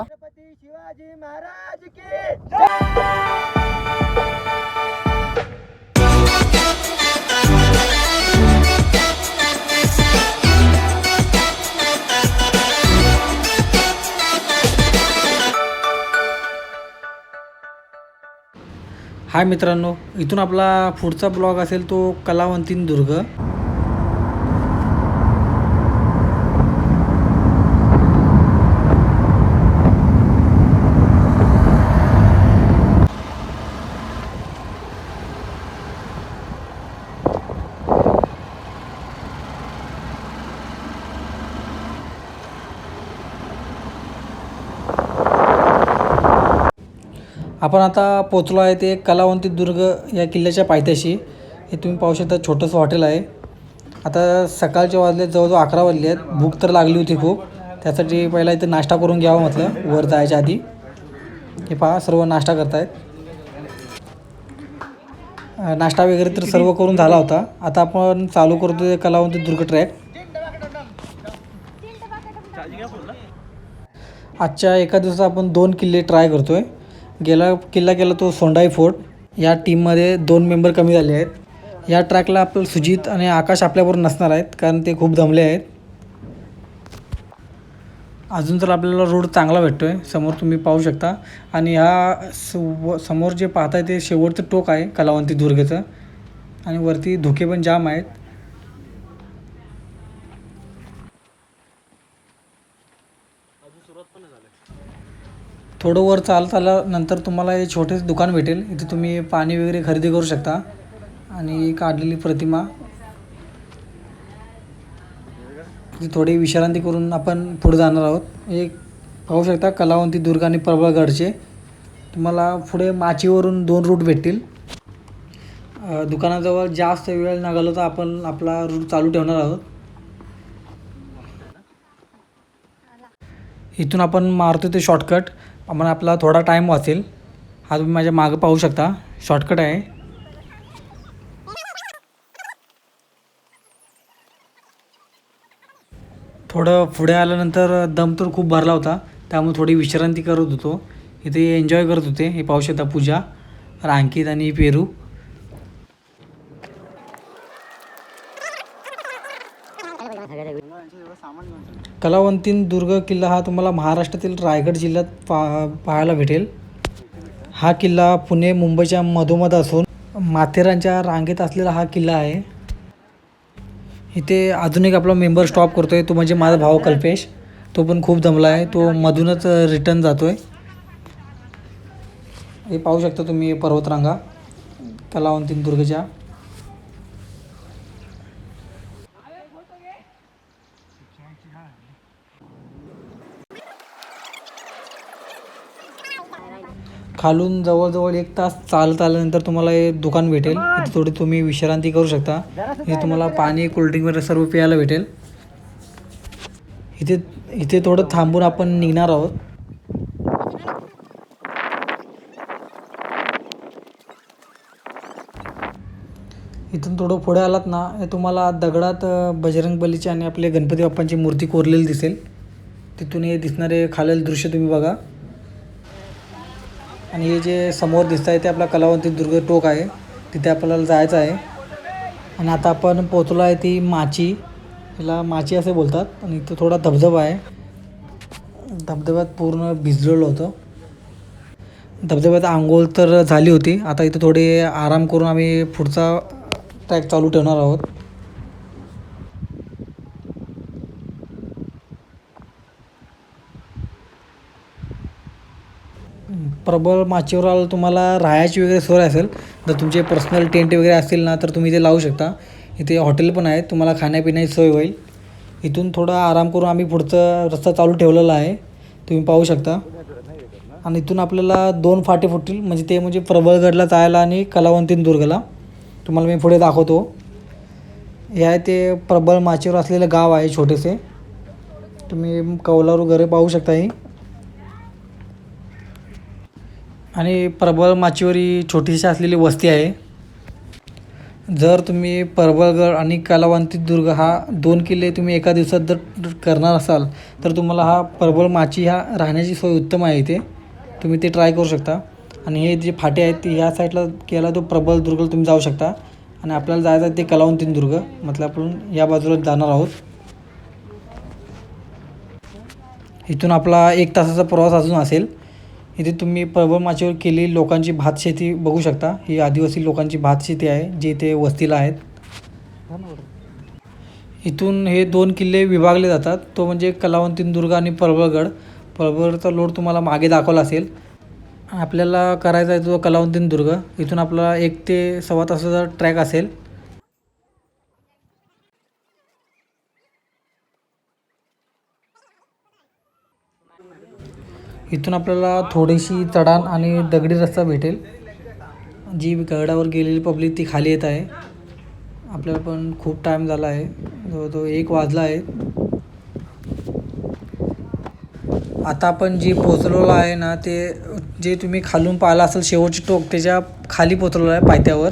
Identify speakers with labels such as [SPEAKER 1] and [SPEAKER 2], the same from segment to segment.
[SPEAKER 1] छत्रपती शिवाजी महाराज की
[SPEAKER 2] हाय मित्रांनो इथून आपला पुढचा ब्लॉग असेल तो कलावंतीन दुर्ग. आपण आता पोचलो आहे ते कलावंती दुर्ग या किल्ल्याच्या पायथ्याशी. हे तुम्ही पाहू शकता छोटंसं हॉटेल आहे. आता सकाळचे वाजले जवळजवळ अकरा वाजले आहेत. भूक तर लागली होती खूप. त्यासाठी पहिला इथं नाश्ता करून घ्यावा म्हटलं वर जायच्या आधी. हे पहा सर्व नाश्ता करतायत. नाश्ता वगैरे तर सर्व करून झाला होता. आता आपण चालू करतो कलावंती दुर्ग ट्रॅक. आजच्या एका दिवसात आपण दोन किल्ले ट्राय करतो आहे गेला किल्ला केला तो सोंडाई फोर्ट. या टीममध्ये दोन मेंबर कमी झाले आहेत. या ट्रॅकला आपलं सुजित आणि आकाश आपल्याबरोबर नसणार आहेत कारण ते खूप दमले आहेत. अजून तर आपल्याला रोड चांगला भेटतो आहे समोर तुम्ही पाहू शकता. आणि ह्या समोर जे पाहताय ते शेवटचं टोक आहे कलावंती दुर्गेचं. आणि वरती धुके पण जाम आहेत. थोडं वर चालत आल्यानंतर तुम्हाला हे छोटे दुकान भेटेल. इथे तुम्ही पाणी वगैरे खरेदी करू शकता. आणि काढलेली प्रतिमा. थोडी विश्रांती करून आपण पुढे जाणार आहोत. एक पाहू शकता कलावंती दुर्ग आणि प्रबळगडचे तुम्हाला पुढे माचीवरून दोन रूट भेटतील. दुकानाजवळ जास्त वेळ न घालवता आपण आपला रूट चालू ठेवणार आहोत. इथून आपण मारतो ते शॉर्टकट मग आपला थोडा टाईम वाचेल. हा तुम्ही माझ्या मागं पाहू शकता. शॉर्टकट आहे. थोडं पुढे आल्यानंतर दम तर खूप भरला होता. त्यामुळे थोडी विश्रांती करत होतो. इथे एन्जॉय करत होते. हे पाहू शकता पूजा अंकित आणि पेरू. कलावंतीन दुर्ग किल्ला हा तुम्हाला महाराष्ट्रातील रायगड जिल्ह्यात पा पाहायला भेटेल. हा किल्ला पुणे मुंबईच्या मधोमध असून माथेरानच्या रांगेत असलेला हा किल्ला आहे. इथे अजून एक आपला मेंबर स्टॉप करतो आहे तो म्हणजे माझा भाऊ कल्पेश. तो पण खूप दमला आहे. तो मधूनच रिटर्न जातो आहे हे पाहू शकता तुम्ही पर्वतरांगा. कलावंतीन दुर्गच्या. खालून जवळजवळ एक तास चालत आल्यानंतर तुम्हाला हे दुकान भेटेल. इथे थोडी तुम्ही विश्रांती करू शकता. इथे तुम्हाला पाणी कोल्ड्रिंक वगैरे सर्व प्यायला भेटेल. इथे इथे थोडं थांबून आपण निघणार आहोत. इथून थोडं पुढे आलात ना हे तुम्हाला दगडात अ, बजरंग बलीची आणि आपले गणपती बाप्पांची मूर्ती कोरलेली दिसेल. तिथून हे दिसणारे खालील दृश्य तुम्ही बघा. आणि हे जे समोर दिसत आहे ते आपला कलावंती दुर्ग टोक आहे. तिथे आपल्याला जायचं आहे. आणि आता आपण पोचलो आहे ती माची. हिला माची असे बोलतात. आणि इथं थोडा धबधबा आहे. धबधब्यात पूर्ण भिजलेलं होतं. धबधब्यात आंघोळ तर झाली होती. आता इथं थोडे आराम करून आम्ही पुढचा ट्रॅक चालू ठेवणार आहोत. प्रबळ माचीवर तुम्हाला राहायची वगैरे सोय असेल जर तुमचे पर्सनल टेंट वगैरे असतील ना तर तुम्ही ते लावू शकता. इथे हॉटेल पण आहे तुम्हाला खाण्यापिण्याची सोय होईल. इथून थोडा आराम करून आम्ही पुढचा रस्ता चालू ठेवलेला आहे. तुम्ही पाहू शकता. आणि इथून आपल्याला दोन फाटे फुटतील म्हणजे ते म्हणजे प्रबळगडला जायला आणि कलावंतीन दुर्गला. तुम्हाला मी पुढे दाखवतो. हे आहे ते प्रबळ माचीवर असलेलं गाव आहे छोटेसे. तुम्ही कौलारू घरे पाहू शकता ही. आणि प्रबळ माचीवर ही छोटीशी असलेली वस्ती आहे. जर तुम्ही परबळगड आणि कलावंती दुर्ग हा दोन किल्ले तुम्ही एका दिवसात जर करणार असाल तर तुम्हाला हा परबळ माची ह्या राहण्याची सोय उत्तम आहे इथे. तुम्ही ते ट्राय करू शकता. आणि हे जे फाटे आहेत ते ह्या साईडला केला तो प्रबळ दुर्गला तुम्ही जाऊ शकता. आणि आपल्याला जायचं आहे ते कलावंती दुर्ग. मतलब आपण या बाजूला जाणार आहोत. इथून आपला एक तासाचा प्रवास अजून असेल. इथे तुम्ही प्रबळ माचीवर केलेली लोकांची भातशेती बघू शकता. ही आदिवासी लोकांची भातशेती आहे जी इथे वस्तीला आहेत. इथून हे दोन किल्ले विभागले जातात. तो म्हणजे कलावंतीन दुर्ग आणि प्रबळगड. प्रबळगडचा लोड तुम्हाला मागे दाखवला असेल. आपल्याला करायचा आहे तो कलावंतीन दुर्ग. इथून आपला एक ते सव्वा तासाचा ट्रॅक असेल. इथून आपल्याला थोडीशी चढाण आणि दगडी रस्ता भेटेल. जी गडावर गेलेली पब्लिक ती खाली येत आहे. आपल्याला पण खूप टाईम झाला आहे. जवळजवळ एक वाजला आहे. आता आपण जी पोचलेलो आहे ना ते जे तुम्ही खालून पाहिलं असेल शेवटची टोक त्याच्याखाली पोचलेलो आहे पायथ्यावर.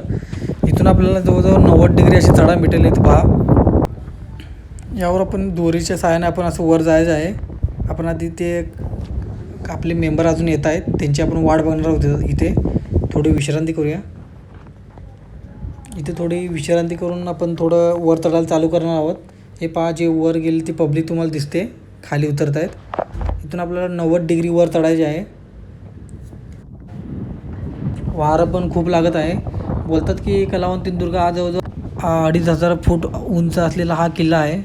[SPEAKER 2] इथून आपल्याला जवळजवळ नव्वद डिग्री अशी चढाण भेटेल इथं. पहा. यावर आपण दोरीच्या सहाय्याने आपण असं वर जायचं आहे. आपण आधी ते आपले मेंबर अजून येत आहेत. त्यांची आपण वाट बघणार आहोत इथे. थोडी विश्रांती करूया. इथे थोडी विश्रांती करून आपण थोडं वर चढायला चालू करणार आहोत. हे पहा जे वर गेले ती पब्लिक तुम्हाला दिसते. खाली उतरत आहेत इथून आपल्याला नव्वद डिग्री वर चढायचे आहे. वारं पण खूप लागत आहे. बोलतात की कलावंती दुर्ग हा जवळजवळ अडीच हजार फूट उंच असलेला हा किल्ला आहे.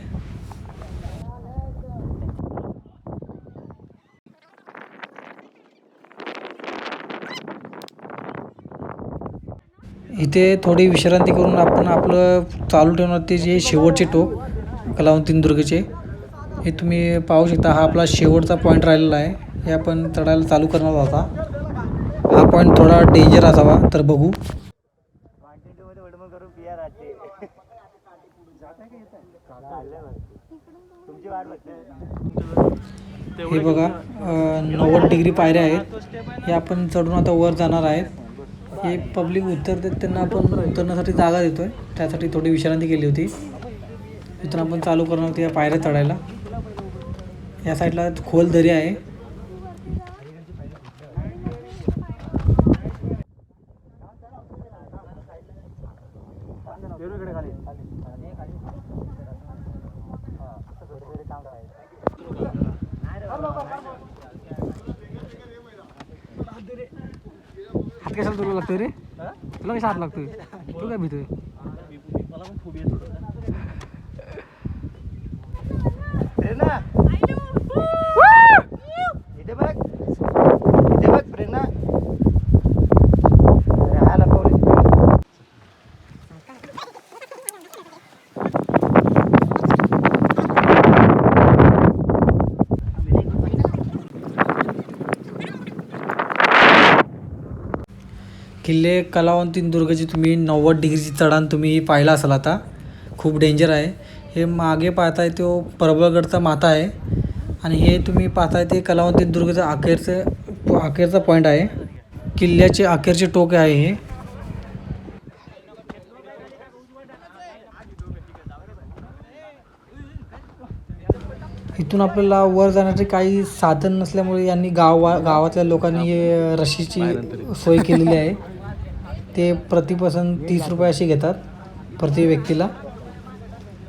[SPEAKER 2] तिथे थोडी विश्रांती करून आपण आपलं चालू ठेवणार ते जे शेवटचे टोक कलावंतीन दुर्गचे हे तुम्ही पाहू शकता. हा आपला शेवटचा पॉईंट राहिलेला आहे. हे आपण चढायला चालू करणार होता हा पॉईंट थोडा डेंजर असावा तर बघू. हे बघा नव्वद डिग्री पायऱ्या आहेत. हे आपण चढून आता वर जाणार आहेत. हे पब्लिक उतरते त्यांना आपण उतरण्यासाठी जागा देतोय. त्यासाठी थोडी विश्रांती केली होती. इथून आपण चालू करणार होती या पायऱ्या चढायला. या साईडला खोल दरी आहे. हात कशाला तुला लागतोय रे? तुला कशा हात लागतोय? तू काय भीतोय?
[SPEAKER 1] प्रेरणा इथे बघ इथे बघ प्रेरणा अरे हा लपवली
[SPEAKER 2] किल्ले कलावंतीन दुर्गची तुम्ही नव्वद डिग्रीची चढाण तुम्ही पाहिला असाल आता. खूप डेंजर आहे. हे मागे पाहताय तो प्रबळगडचा माथा आहे. आणि हे तुम्ही पाहताय ते कलावंतीन दुर्गचं अखेरचं अखेरचा पॉईंट आहे. किल्ल्याचे अखेरचे टोक आहे हे. इथून आपल्याला वर जाण्याचे काही साधन नसल्यामुळे यांनी गाव गावातल्या लोकांनी हे रशीची सोय केलेली आहे. ते प्रतिपसन तीस रुपये अशी घेतात प्रति व्यक्तीला.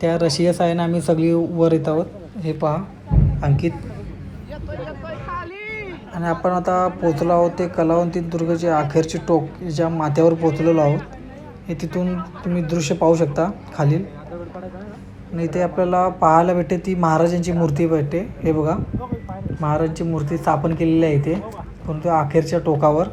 [SPEAKER 2] त्या रशिया साहाय्याने आम्ही सगळी वर येत आहोत. हे पहा अंकित. आणि आपण आता पोचलो आहोत ते कलावंती दुर्गचे अखेरचे टोक ज्या माथ्यावर पोचलेलो आहोत हे तिथून तुम्ही दृश्य पाहू शकता खालील. आणि इथे आपल्याला पाहायला भेटते ती महाराजांची मूर्ती भेटते. हे बघा महाराजांची मूर्ती स्थापन केलेली आहे इथे. परंतु अखेरच्या टोकावर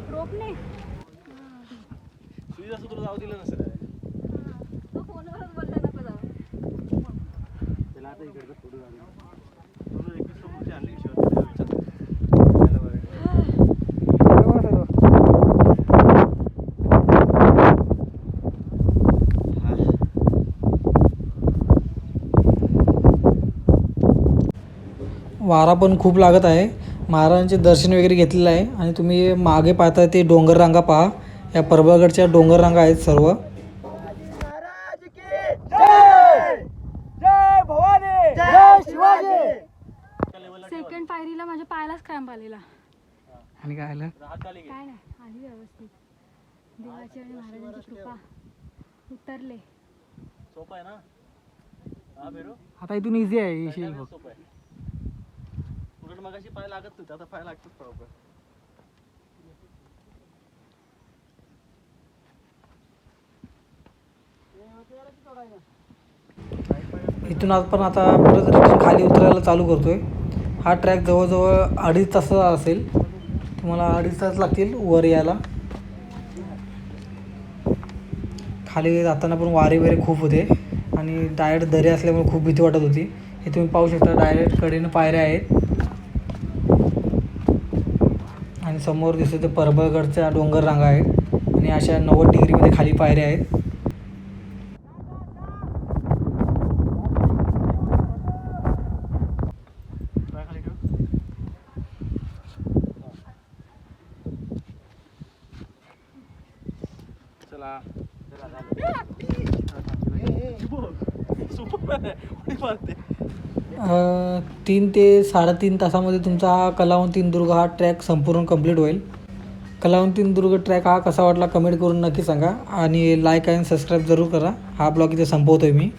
[SPEAKER 2] वारा पण खूप लागत आहे. महाराजांचे दर्शन वगैरे घेतलेलं आहे आणि तुम्ही मागे पाहता ते डोंगररांगा पहा. या प्रबळगडच्या डोंगररांगा आहेत सर्व
[SPEAKER 1] शिवाजी महाराज
[SPEAKER 3] सेकंड पायरीला माझ्या पायालाच क्रॅम्प आलेला.
[SPEAKER 2] आणि काय आलं?
[SPEAKER 3] काय नाही आली व्यवस्थित. देवाची आणि महाराजांची कृपा. उतरले.
[SPEAKER 1] सोपं आहे ना? हा बेरो
[SPEAKER 2] आता इथून इझी आहे येशील बघ.
[SPEAKER 1] सोपं आहे. उलट मग अशी पाय लागत नव्हते आता पाय लागतात बरोबर
[SPEAKER 2] इथून आपण आता परत रिटर्न खाली उतरायला चालू करतोय हा ट्रॅक जवळजवळ अडीच तासाचा असेल. तुम्हाला अडीच तास लागतील वर यायला. खाली जाताना पण वारे वगैरे खूप होते आणि डायरेक्ट दरी असल्यामुळे खूप भीती वाटत होती. हे तुम्ही पाहू शकता डायरेक्ट कडेनं पायऱ्या आहेत. आणि समोर दिसतं ते परबळगडच्या डोंगर रांगा आहेत आणि अशा नव्वद डिग्रीमध्ये खाली पायऱ्या आहेत
[SPEAKER 1] पाय खाली ठेव चला सुपर उडी मारते
[SPEAKER 2] तीन ते साडेतीन तासामध्ये तुमचा हा कलावंतीन दुर्ग हा ट्रॅक संपूर्ण कंप्लीट होईल. कलावंतीन दुर्ग ट्रॅक हा कसा वाटला कमेंट करून नक्की सांगा. आणि लाईक आणि सबस्क्राईब जरूर करा. हा ब्लॉग इथे संपवतो आहे मी.